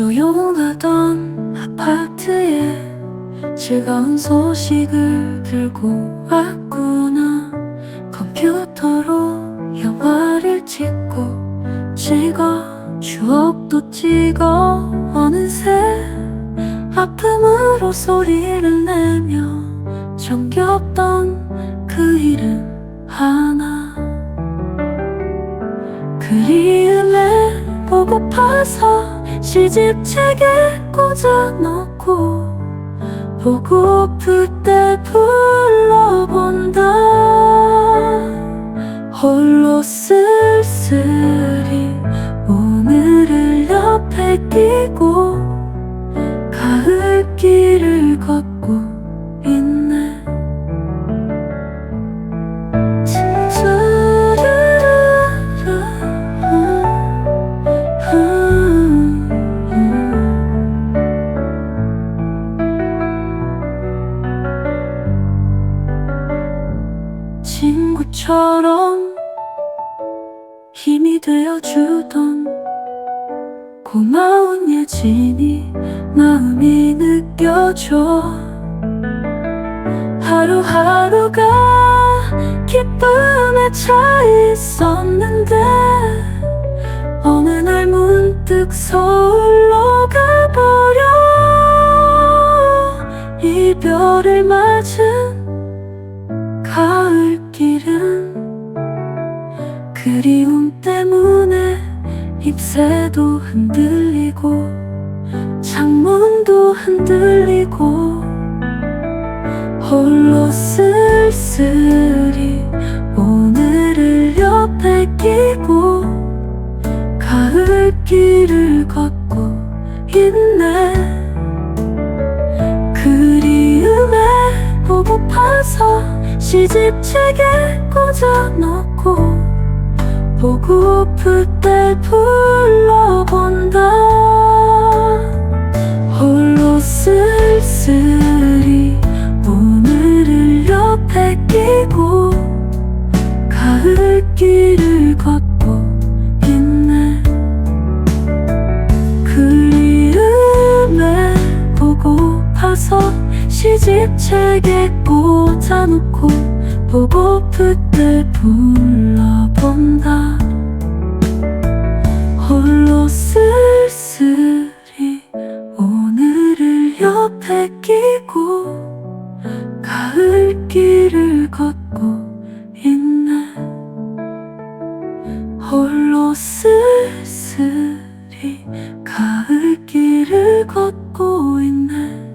조용하던 아파트에 즐거운 소식을 들고 왔구나. 컴퓨터로 영화를 찍고 찍어 추억도 찍어. 어느새 아픔으로 소리를 내며 정겹던 그 이름 하나. 그리움에 보고파서 시집책에 꽂아 넣고 보고플 때 불러본 친구처럼 힘이 되어주던 고마운 예진이 마음이 느껴져. 하루하루가 기쁨에 차 있었는데 어느 날 문득 서울로 가버려. 이별을 맞은 그리움 때문에 잎새도 흔들리고 창문도 흔들리고 홀로 쓸쓸히 오늘을 옆에 끼고 가을길을 걷고 있네. 그리움에 보고파서 시집책에 꽂아 넣고 보고플 때 불러본다. 홀로 쓸쓸히 오늘을 옆에 끼고 가을길을 걷고 있네. 그리움에 보고파서 시집책에 꽂아놓고 보고플 때 불러본다 홀로 쓸쓸히 가을길을 걷고 있네.